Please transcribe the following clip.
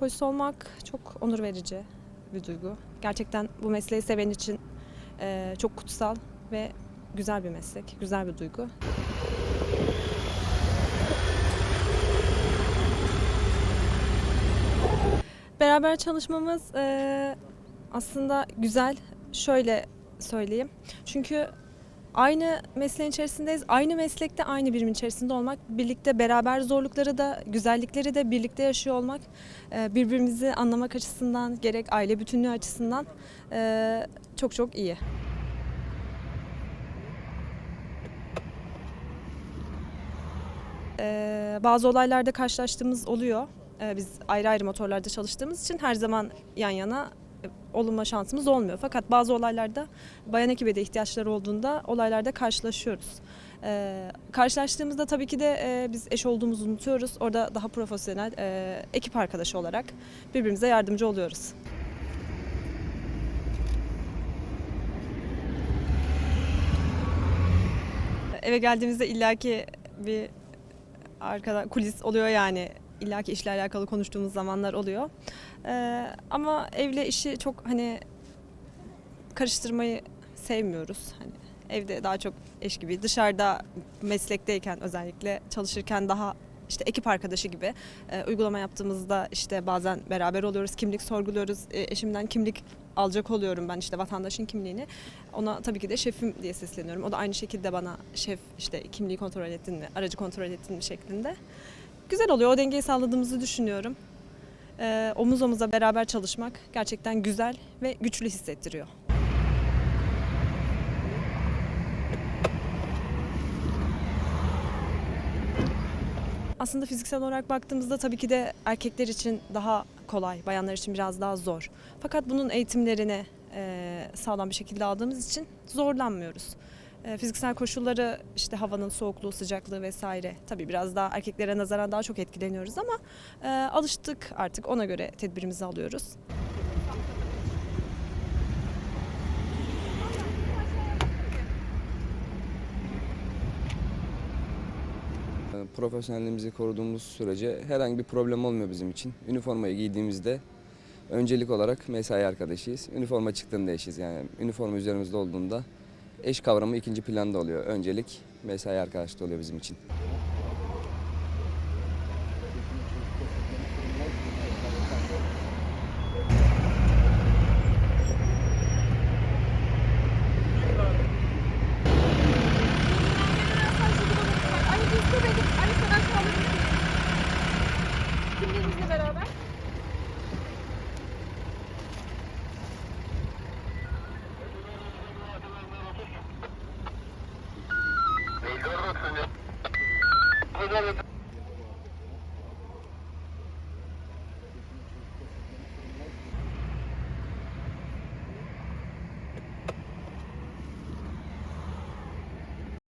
polis olmak çok onur verici bir duygu. Gerçekten bu mesleği seven için e, çok kutsal ve güzel bir meslek, güzel bir duygu. Beraber çalışmamız e, aslında güzel. Şöyle söyleyeyim. Çünkü aynı mesleğin içerisindeyiz. Aynı meslekte aynı birimin içerisinde olmak, birlikte beraber zorlukları da, güzellikleri de birlikte yaşıyor olmak, e, birbirimizi anlamak açısından, gerek aile bütünlüğü açısından e, çok çok iyi. E, bazı olaylarda karşılaştığımız oluyor. Biz ayrı ayrı motorlarda çalıştığımız için her zaman yan yana olunma şansımız olmuyor. Fakat bazı olaylarda bayan ekibe de ihtiyaçları olduğunda olaylarda karşılaşıyoruz. Ee, karşılaştığımızda tabii ki de e, biz eş olduğumuzu unutuyoruz. Orada daha profesyonel e, ekip arkadaşı olarak birbirimize yardımcı oluyoruz. Eve geldiğimizde illaki bir arkada kulis oluyor yani illaki işle alakalı konuştuğumuz zamanlar oluyor. Ee, ama evle işi çok hani karıştırmayı sevmiyoruz. Hani evde daha çok eş gibi, dışarıda meslekteyken özellikle çalışırken daha işte ekip arkadaşı gibi e, uygulama yaptığımızda işte bazen beraber oluyoruz, kimlik sorguluyoruz. E, eşimden kimlik alacak oluyorum ben işte vatandaşın kimliğini. Ona tabii ki de şefim diye sesleniyorum. O da aynı şekilde bana şef işte kimliği kontrol ettin mi, aracı kontrol ettin mi şeklinde. Güzel oluyor. O dengeyi sağladığımızı düşünüyorum. Ee, omuz omuza beraber çalışmak gerçekten güzel ve güçlü hissettiriyor. Aslında fiziksel olarak baktığımızda tabii ki de erkekler için daha kolay, bayanlar için biraz daha zor. Fakat bunun eğitimlerini e, sağlam bir şekilde aldığımız için zorlanmıyoruz. E, fiziksel koşulları işte havanın soğukluğu, sıcaklığı vesaire tabii biraz daha erkeklere nazaran daha çok etkileniyoruz ama e, alıştık artık ona göre tedbirimizi alıyoruz. Ee, Profesyonelliğimizi koruduğumuz sürece herhangi bir problem olmuyor bizim için. Üniformayı giydiğimizde öncelik olarak mesai arkadaşıyız. Üniforma çıktığında eşiz yani. Üniforma üzerimizde olduğunda eş kavramı ikinci planda oluyor. Öncelik mesai arkadaşlığı oluyor bizim için. Kimliğimizle beraber. Another